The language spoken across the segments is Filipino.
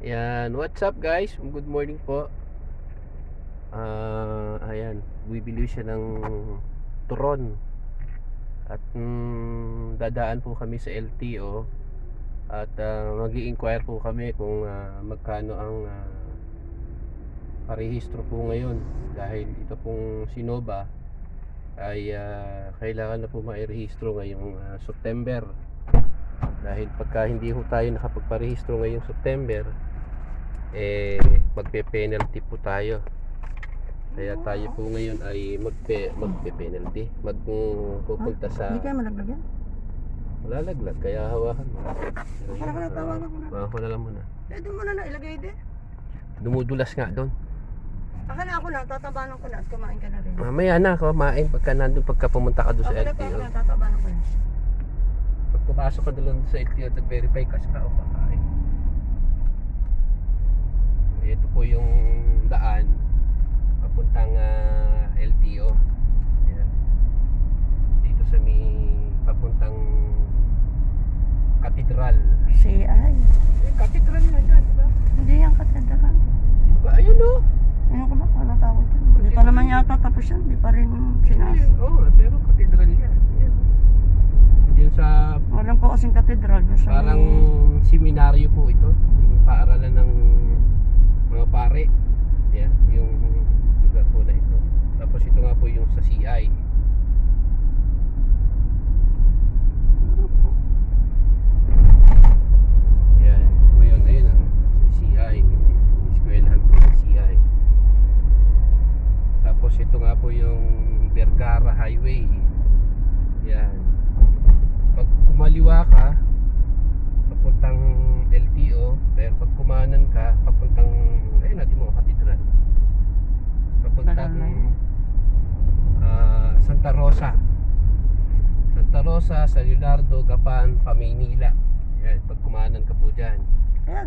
Yan, what's up guys? Good morning po. Ah, ayan, bibili siya ng turon. At mm, dadaan po kami sa LTO at uh, mag-i-inquire po kami kung ah, magkano ang uh, parehistro po ngayon dahil ito pong Sinova ay ah, kailangan na po mairehistro ngayong ah, September dahil pagka hindi ho tayo nakapagparehistro ngayong September eh magpe-penalty po tayo kaya tayo po ngayon ay magpe magpe-penalty mag pupunta sa Hindi kayo malaglagan? malalaglag kaya hawakan mo Wala ka na, tawagan ko na. Hawakan ko na lang muna Eh, doon mo na na ilagay din. dumudulas nga doon Akala ako na, tatabanan ko na at kumain ka na rin. mamaya na kumain pagka nandun pagka pumunta ka doon sa na, ako LTO na, tatabanan ko na. pag pumasok ka doon sa LTO nag-verify ka sa o kakain ito po yung daan papuntang ah, LTO Yan. dito sa may papuntang katedral Si ay. eh, katedral na dyan diba? Hindi yan katedral. diba ayun o Ano ko ba? Ano tawag dyan? Hindi pa naman yata tapos yan. Hindi pa rin sinas. oo oh, pero katedral yan yan yun sa Walang ko kasing katedral. Parang seminaryo po ito. Yung paaralan ng mga pare. Yeah, yung lugar po na ito. Tapos ito nga po yung sa CI. Yan, po yun. Ayun ang sa CI. Eskwelahan po sa CI. Tapos ito nga po yung Vergara Highway. Yan. Pag kumaliwa ka, papuntang LTO, pero pag kumanan ka, papuntang, ayun natin mo, katedral. Papuntang Tagal na yun. ah, Santa Rosa. Santa Rosa, San Leonardo, Gapan, Pamaynila. Yan, pag kumanan ka po dyan. Kaya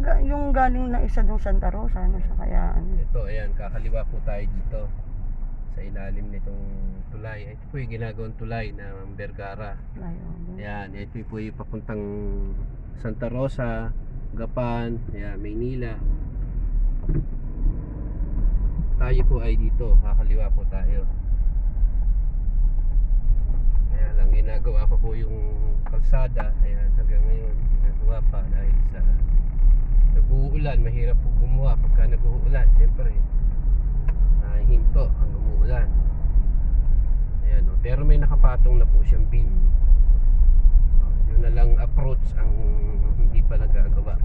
galing na isa doon Santa Rosa, ano sa kaya ano. Ito, ayan, kakaliwa po tayo dito sa ilalim nitong tulay. Ito po yung ginagawang tulay ng Vergara. Layo. Ayan, ito po yung papuntang Santa Rosa, Gapan, ayan, Maynila. Tayo po ay dito, kakaliwa po tayo. Kaya lang, ginagawa pa po yung kalsada. Ayan, hanggang ngayon, ginagawa pa dahil sa nag-uulan. Mahirap po gumawa pagka nag-uulan. Siyempre, nahihinto ang umuulan. Ayan, oh. pero may nakapatong na po siyang beam. Oh, yun na lang approach ang hindi pa nagagawa.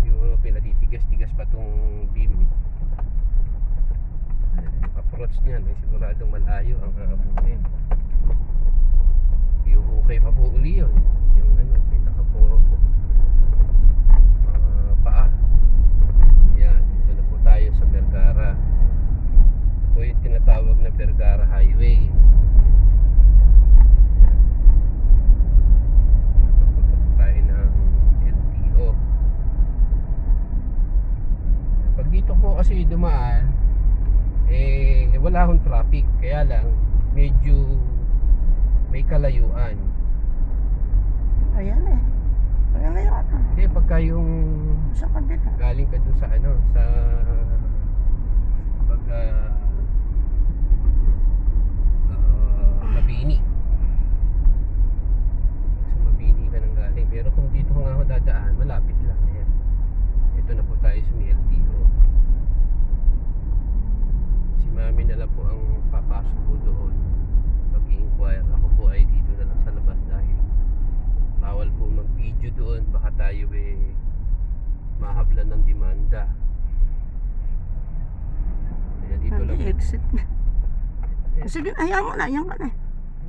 Siguro pinatitigas-tigas pa tong beam. Approach niyan, eh, siguradong malayo ang aabutin. Iuhukay pa po uli yun. Yung ano, pinaka po ah, paa. Yan, ito na po tayo sa Vergara. Ito po yung tinatawag na Vergara Highway. Papunta po tayo ng LTO. Pag dito po kasi dumaan, eh wala akong traffic. Kaya lang, medyo may kalayuan. Ayan eh. Ayan na yata. Hindi, pagka yung Sa kabila. galing ka dun sa ano, sa pag uh, Mabini. Sa Mabini ka nang galing. Pero kung dito nga ako dadaan, malapit lang. Ayan. Ito na po tayo sa may LTO. Si Mami na lang po ang papasok po doon pag inquire Ako po ay dito na lang sa labas dahil bawal po mag-video doon. Baka tayo eh mahablan ng demanda. Ayan, dito lang. Hindi, exit na. Sige, hayaan mo na. Yan ka na.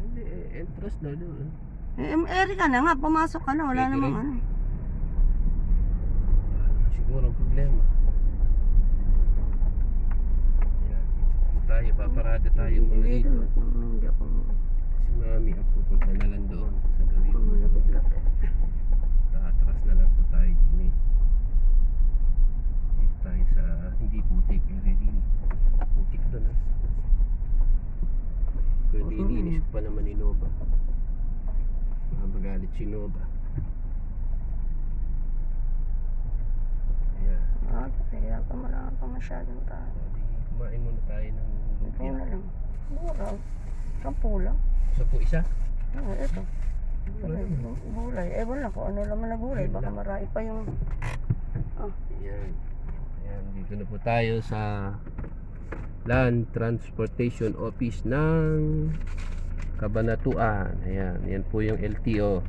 Hindi, eh, entrance daw doon. Eh, eri ka na nga. Pumasok ka na. Wala namang ano. Siguro ang problema. Ayan, dito po tayo. Paparada tayo muna Hindi dito. doon. Hindi ako. Si Mami ang pupunta na lang doon sa gawin mo. malapit-lapit. Tatras na lang po tayo din eh. Dito tayo sa hindi putik eh. Putik doon ah. Pwede Oo. iniinis pa naman ni Nova. Makabagalit si Nova. pa marami pa masyadong tao. Kumain muna tayo ng Ikaw na lang. Mura. Sampu lang. So po isa? Ah, ito. Wala naman. Gulay. Ewan lang kung ano naman na gulay. Baka marami pa yung... Ayan. Ayan, dito na po tayo sa Land Transportation Office ng Kabanatuan. Ayan, yan po yung LTO.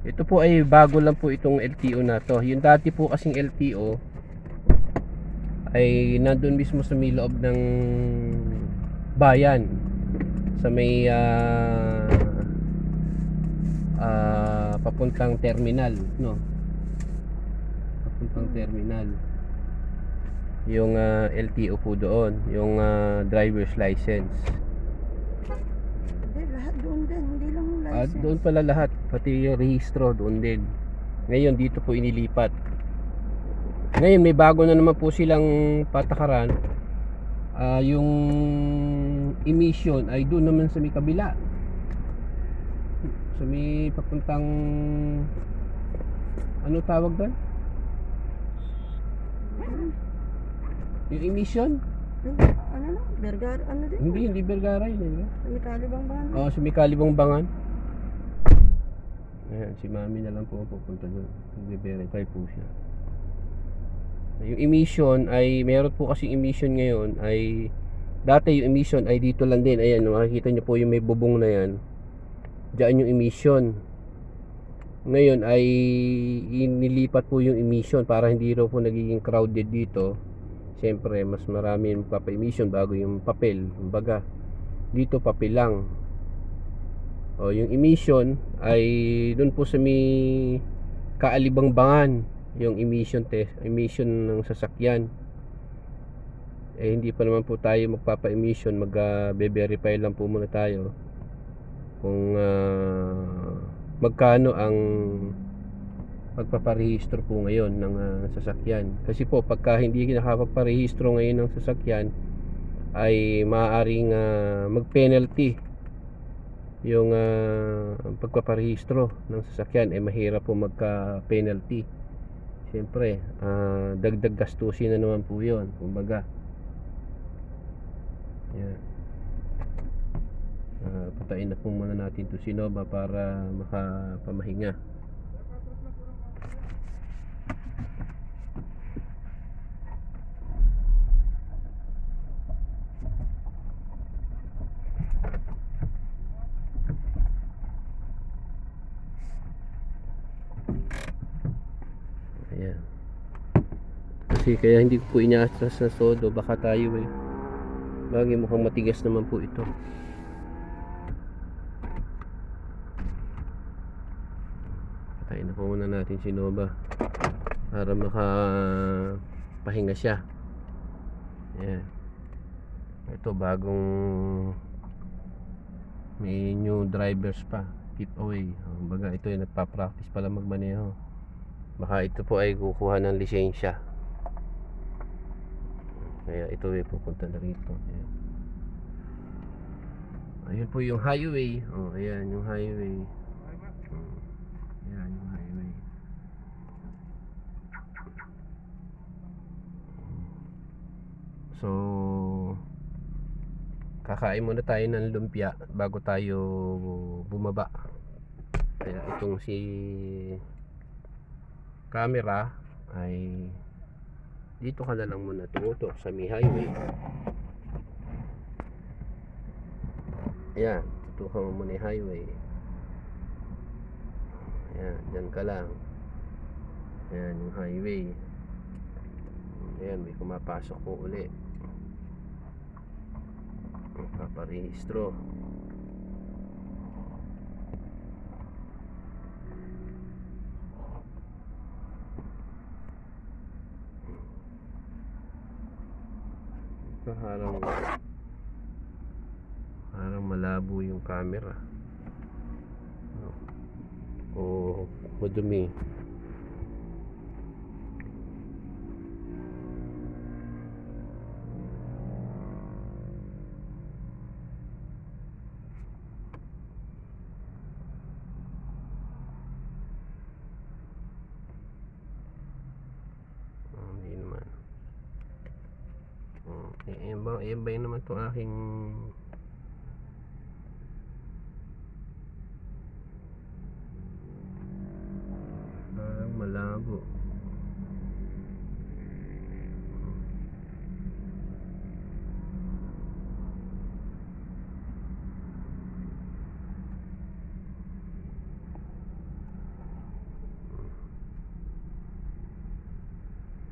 Ito po ay bago lang po itong LTO na to. Yung dati po kasing LTO ay nandun mismo sa may loob ng bayan sa may ah, ah, papuntang terminal, no? papuntang terminal yung ah, LTO po doon yung ah, driver's license Hindi, lahat doon din. Hindi lang at license. doon pala lahat pati yung rehistro doon din ngayon dito po inilipat ngayon may bago na naman po silang patakaran Ah, yung emission ay doon naman sa may kabila sa may papuntang ano tawag doon? yung emission? Ano na? Bergar, ano din? Hindi, hindi Vergara yun. Eh. May talibang ba? Oo, sa may kalibang bangan. Ayan, si mami na lang po ang pupunta doon. Nagbe-verify po siya. Yung emission ay, meron po kasi emission ngayon ay, dati yung emission ay dito lang din. Ayan, makikita niyo po yung may bubong na yan. Diyan yung emission. Ngayon ay inilipat po yung emission para hindi raw po nagiging crowded dito. Siyempre, mas marami yung papa-emission bago yung papel. Kumbaga, dito papel lang. O, yung emission ay doon po sa may kaalibang-bangan yung emission test, emission ng sasakyan. Eh hindi pa naman po tayo magpapa-emission, mag-verify lang po muna tayo kung ah, magkano ang pagpaparehistro po ngayon ng ah, sasakyan. Kasi po pagka hindi nakapagparehistro ngayon ng sasakyan ay maaaring ah, mag-penalty yung ah, pagpaparehistro ng sasakyan ay mahirap po magka-penalty. Siyempre, ah, dagdag gastusin na naman po yun. Kumbaga. Yan. Ah, patayin na po muna natin to si Nova para makapamahinga. Ayan. Kasi kaya hindi ko po inaatras na sodo. Baka tayo eh. Bagay mukhang matigas naman po ito. Patayin na po muna natin si Nova. Para maka pahinga siya. Ayan. Ito bagong may new drivers pa. Keep away. Baga ito yung nagpa-practice pala magmaneho. Baka ito po ay kukuha ng lisensya. Kaya ito ay pupunta na rito. Ayan. Ayun po yung highway. Oh, ayan yung highway. Oh, ayan yung highway. So, kakain muna tayo ng lumpia bago tayo bumaba. Kaya itong si camera ay dito ka na lang muna tumutok sa may highway. Ayan, tutukan mo muna yung highway. Ayan, dyan ka lang. Ayan, yung highway. Ayan, may kumapasok po uli. Paparehistro. Parang parang malabo yung camera. O madumi. Yan ba, yan ba yun naman itong aking Parang malabo.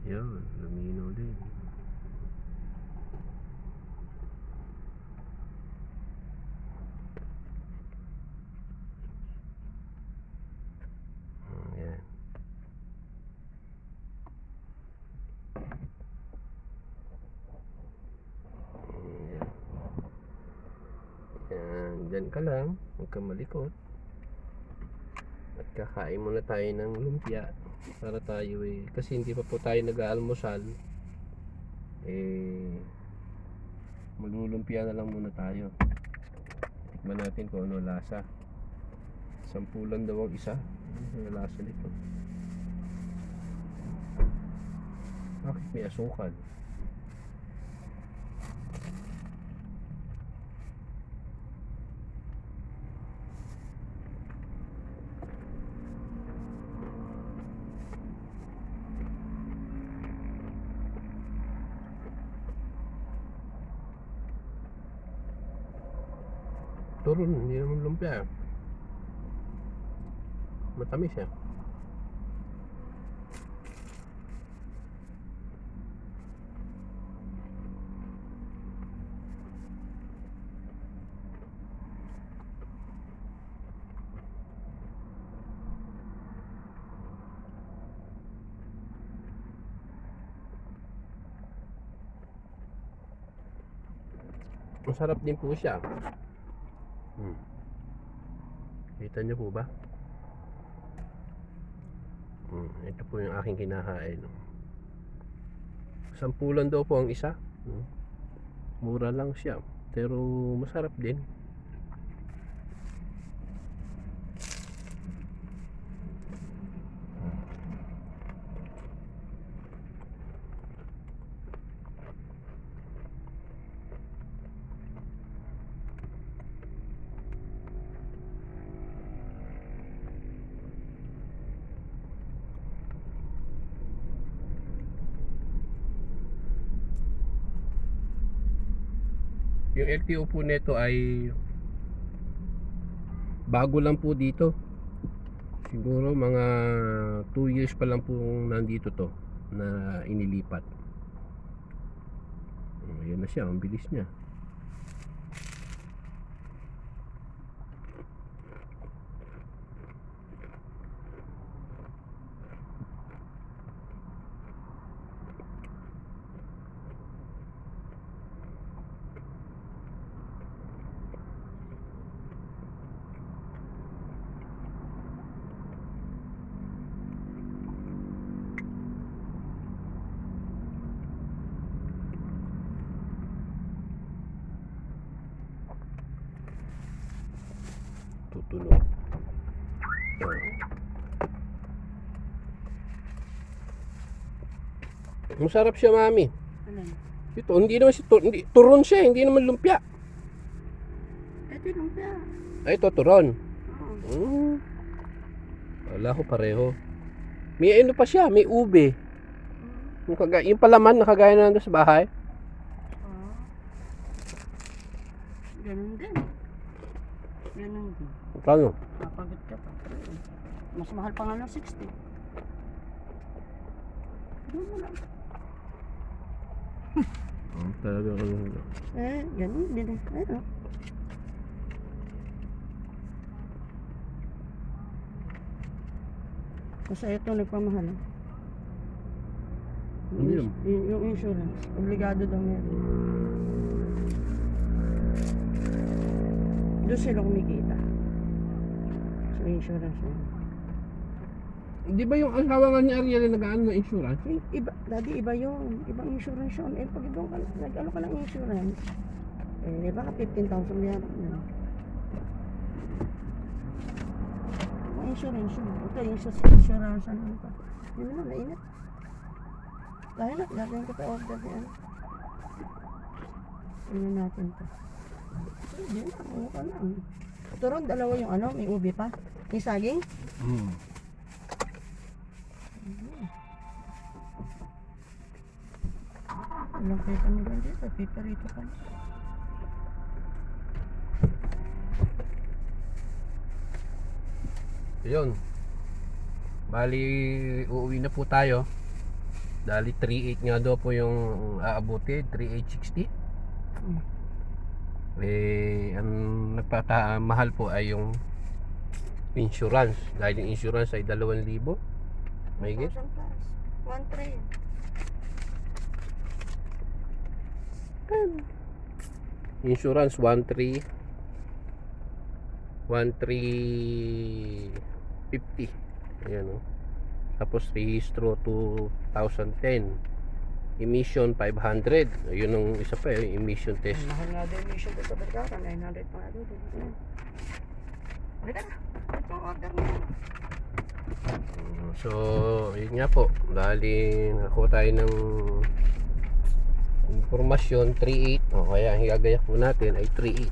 Yan, lumino din. Ayan. Ayan. Dyan ka lang. Huwag ka malikot. At kakain muna tayo ng lumpia para tayo eh kasi hindi pa po tayo nag-aalmusal. Eh maglulumpia na lang muna tayo. Tikman natin kung ano lasa. Sampulan daw ang isa. Ano lasa nito? Bakit may asukal Turun, hindi naman. Matamis eh. Masarap din po siya. Kita niyo po ba? Hmm. Ito po yung aking kinakain. Sampulan daw po ang isa. Hmm. Mura lang siya. Pero masarap din. Yung LTO po nito ay bago lang po dito. Siguro mga 2 years pa lang po nandito to na inilipat. Oh, Ayan na siya, ang bilis niya. Masarap siya, mami. Alin? Ito, hindi naman si tur hindi, turon siya, hindi naman lumpia. Ito lumpia. Ay, ito, turon. Oo. Hmm. Wala ko pareho. May ano pa siya, may ube. Yung, kaga, yung palaman na kagaya na nandun sa bahay. Oo. Ganun din. Ganun din. Kano? Mapagod ka pa. Mas mahal pa nga ng 60. Doon mo lang. Oh, talaga ano. Eh, ganun din. eh. Oh. Kasi ito nagpamahal. Ano ins- yung, yung insurance, obligado daw meron. Doon sila kumikita. Sa insurance na. yun. Di ba yung asawa nga ni Ariel na nag-ano ng insurance? Eh, Iba, dati iba yun. Ibang insurance yun. Eh, pag ibang ka, nag-ano ka ng insurance, eh, baka 15,000 yan. Yan. Ang insurance yun. Ito yung sa insurance, ano ito. Yun na, nainit. Kaya na, gagawin ko pa order yan. Tingnan natin to. Hindi na, ano ka lang. Ito ron, dalawa yung ano, may ubi pa. May saging. Hmm. Walang kita mo lang dito, piperito ka. Yun. Bali, uuwi na po tayo. Dali 3.8 nga daw po yung aabuti, 3.860. Hmm. Eh, ang nagpata mahal po ay yung insurance. Dahil yung insurance ay 2,000. May 1,000 plus. 1,300. Insurance 1,3 1,350. Ayan o. Tapos rehistro 2010. Emission 500. Ayun ang isa pa eh, emission test. Mahal nga din yung issue dito, Bergara. 900 pa. Ayan. Halika na. Ito order mo. So, yun nga po. Dali, nakakuha tayo ng informasyon 3.8. O, kaya ang higagayak po natin ay 3.8.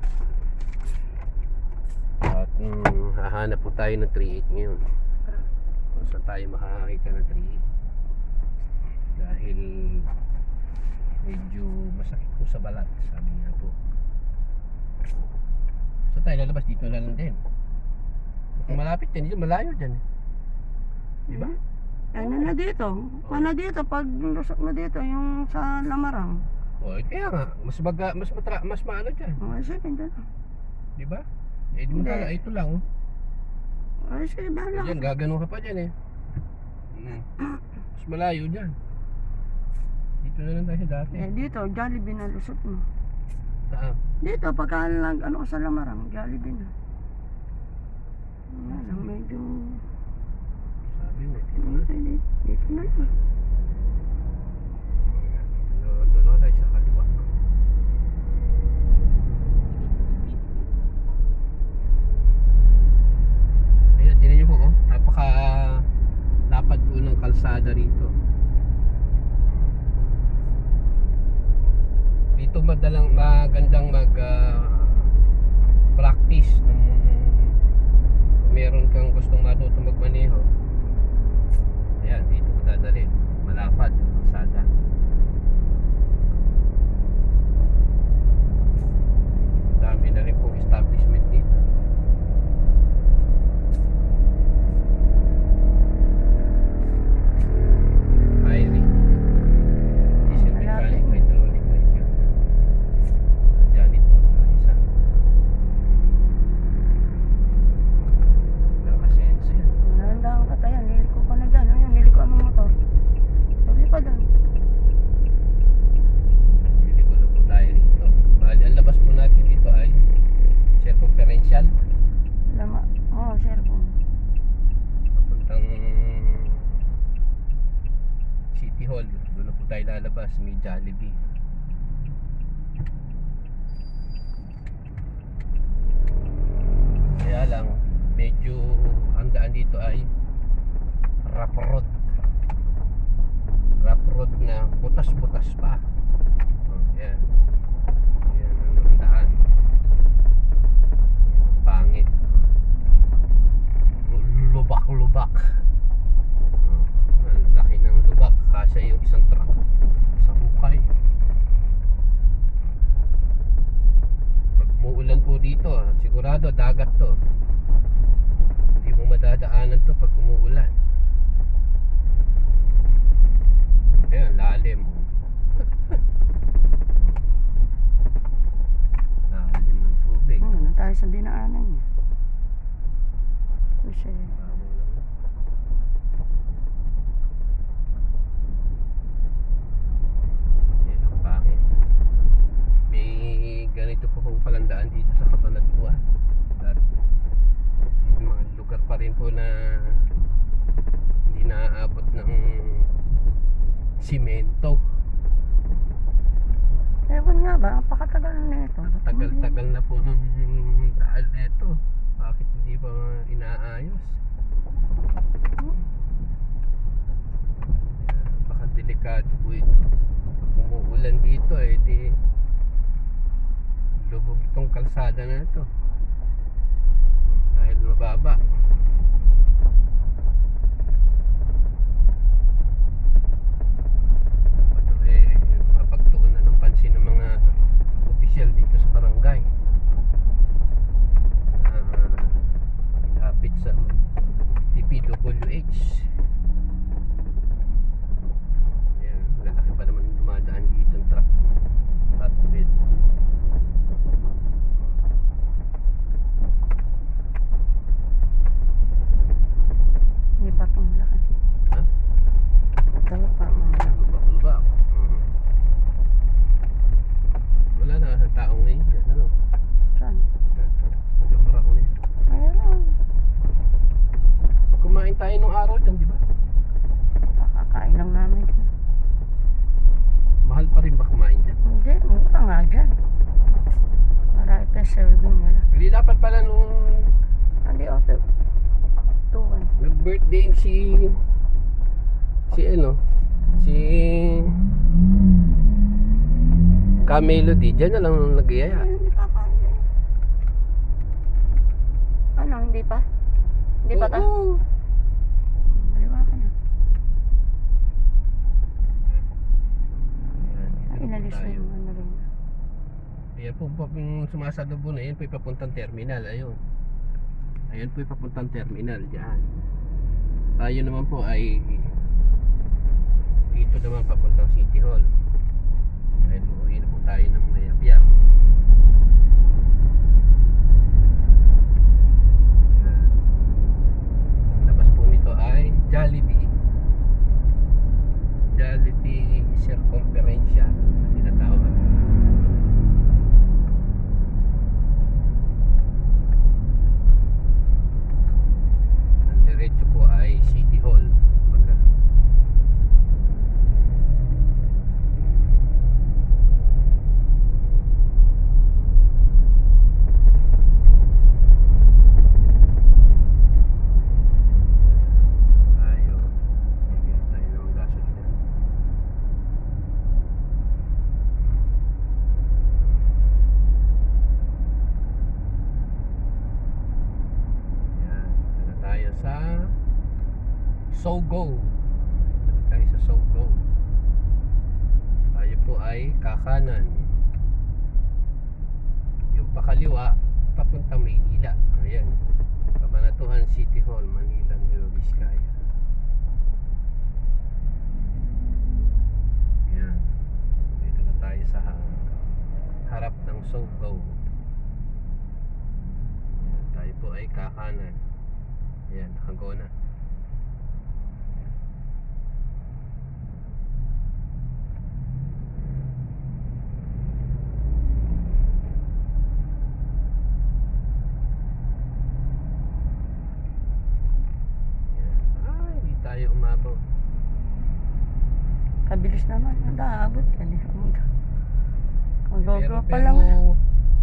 At mm, hahanap po tayo ng 3.8 ngayon. Kung saan tayo makakakita ng 3.8. Dahil medyo masakit po sa balat, sabi niya po. Saan tayo lalabas? Dito na lang din. Kung malapit dito malayo dyan. eh. Di ba? Ano na dito? Ano dito? Pag lusok na dito, yung sa Lamarang. O, eh, kaya nga, mas maga, mas matra, mas maano diyan, Ay, sige, dito. di ba? Eh di mo Hindi. tala, ito lang. oh. Ay, sige, bahala. Diyan, gagano ka pa diyan eh. Mm. Mas malayo diyan. Dito na lang tayo dati. Eh, dito, Jollibee na lusot mo. Saan? Dito, pagka lang, ano ka sa Lamarang, Jollibee na. Wala lang, medyo... kalsada rito. Dito madalang magandang mag ah, practice ng meron kang gustong matuto magmaneho. Ayan, dito mo dadalhin. Malapad yung kalsada. Dami na rin pong establishment dito. Na butas-butas pa. Oh, yan. Yan ang daan. Pangit. Lu- Lubak-lubak. Oh, ang laki ng lubak. Kasya yung isang truck sa hukay. Pag umuulan po dito, ah, sigurado dagat to. Hindi mo madadaanan to pag umuulan. Ayan, lalim. lalim ng tubig. Oo, na tayo sa dinaanan niya. Kasi, Babaw lang. Yan ang pangit. May pong palandaan dito sa Cabanatuan. At mga lugar pa rin po na hindi naaabot ng simento. ewan nga ba, ang pakatagal na ito. Tagal-tagal na po ng daan nito. Bakit hindi pa inaayos? Kaya Baka delikado po ito. Pag umuulan dito eh, di lubog itong kalsada na ito. Dahil mababa. Dapat eh, mapagtuunan ng pansin ng mga opisyal dito sa barangay. Ah, lapit sa TPWH. Ayan, lalaki pa naman dumadaan dito ng truck. Flatbed. May batong laki. Ha? Dalawa pa mga Lubak-lubak. Mm. Wala na ang taong ngayon dyan. Ano? Saan? Nagkamarang na yan. Ayun. Kumain tayo nung araw dyan, di ba? Kakakain lang namin. Mahal pa rin ba kumain dyan? Hindi, mura nga dyan. Marami pa serving nila. Hindi dapat pala nung Hindi, okay. Tuwan. nag-birthday si si ano si Camelody dyan na lang nag-iyaya Hindi pa kain. Ano, hindi pa? Hindi pa ta? Oo. Maliwa ka na. Ay, inalis na yung ano rin. Ayan po po yung sumasalubo na yun po yung papuntang terminal ayun ayun po yung papuntang terminal dyan tayo naman po ay dito naman papuntang City Hall ayun uuwi na po tayo ng Mayapyap Ayan. labas po nito ay Jollibee. Jollibee Circumferencia tinatawag Ang diretso po ay City Hall. Baga. Tayo. Bigyan tayo ng gasolina. Yan. Dito na tayo sa Sogo. Dito na tayo sa Sogo. Tayo po ay kakanan. Yung pakaliwa, papuntang Maynila. Ayan. Kabanatuhan City Hall, Manila, Nueva Vizcaya. Ayan. Dito na tayo sa ha- harap ng Sogo. Tayo po ay kakanan. Ayan, nakago na. Ayan. Ay, hindi tayo umabaw. Kabilis naman. Ang daabot ka ni. Ang Pero, gogo pa pero, lang. ah.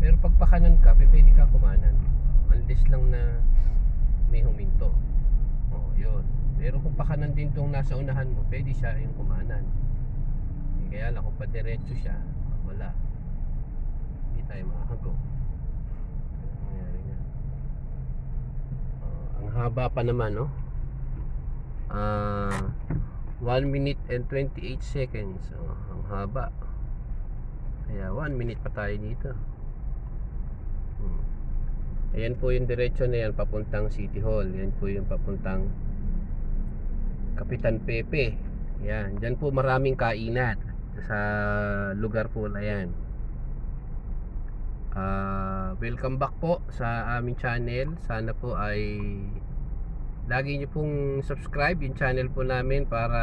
pero pag pakanan ka, pe- pwede ka kumanan. Unless lang na may huminto. Oh, yun. Pero kung pakanan din tong nasa unahan mo, pwede siya yung kumanan. Eh, kaya lang kung padiretso siya, wala. Hindi tayo makakago. Oh, ang haba pa naman, no? Ah, 1 minute and 28 seconds. Oh, ang haba. Kaya 1 minute pa tayo dito. Hmm. Ayan po yung diretso na yan papuntang City Hall. Yan po yung papuntang Kapitan Pepe. Yan, diyan po maraming kainan sa lugar po na yan. Ah, welcome back po sa aming channel. Sana po ay lagi niyo pong subscribe yung channel po namin para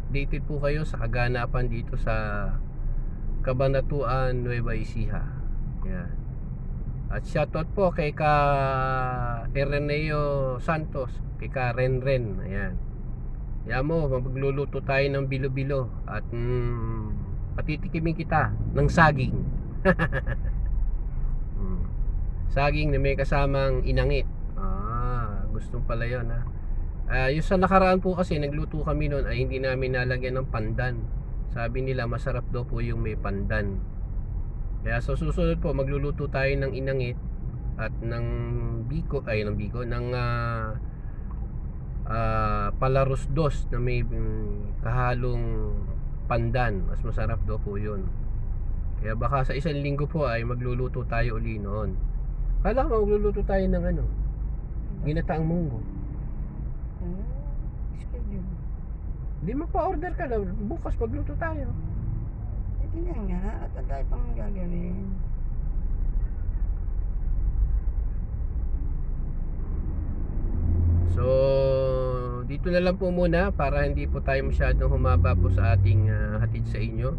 updated po kayo sa kaganapan dito sa Cabanatuan, Nueva Ecija. Yan. At shoutout po kay ka Ireneo Santos, kay ka Renren. Ayan. Yan mo, magluluto tayo ng bilo-bilo at mm, patitikimin kita ng saging. Mm. Saging na may kasamang inangit. Ah, gusto pala 'yon ha. Ah, yung sa nakaraan po kasi nagluto kami noon ay hindi namin nalagyan ng pandan. Sabi nila masarap daw po yung may pandan. Kaya sa susunod po, magluluto tayo ng inangit at ng biko, ay ng biko, ng ah ah, palarus dos na may mm, kahalong pandan. Mas masarap daw po yun. Kaya baka sa isang linggo po ay magluluto tayo uli noon. Kala ko magluluto tayo ng ano, ginataang munggo. Ah, schedule. Di magpa-order ka na, bukas magluto tayo. Na nga, at ang dahil pang gagawin. So, dito na lang po muna para hindi po tayo masyadong humaba po sa ating ah, hatid sa inyo.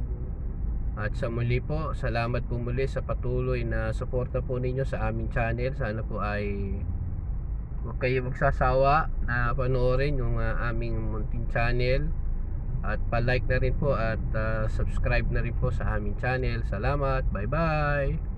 At sa muli po, salamat po muli sa patuloy na suporta po ninyo sa aming channel. Sana po ay huwag kayo magsasawa na panoorin yung ah, aming munting channel. At pa-like na rin po at ah, subscribe na rin po sa aming channel. Salamat. Bye-bye.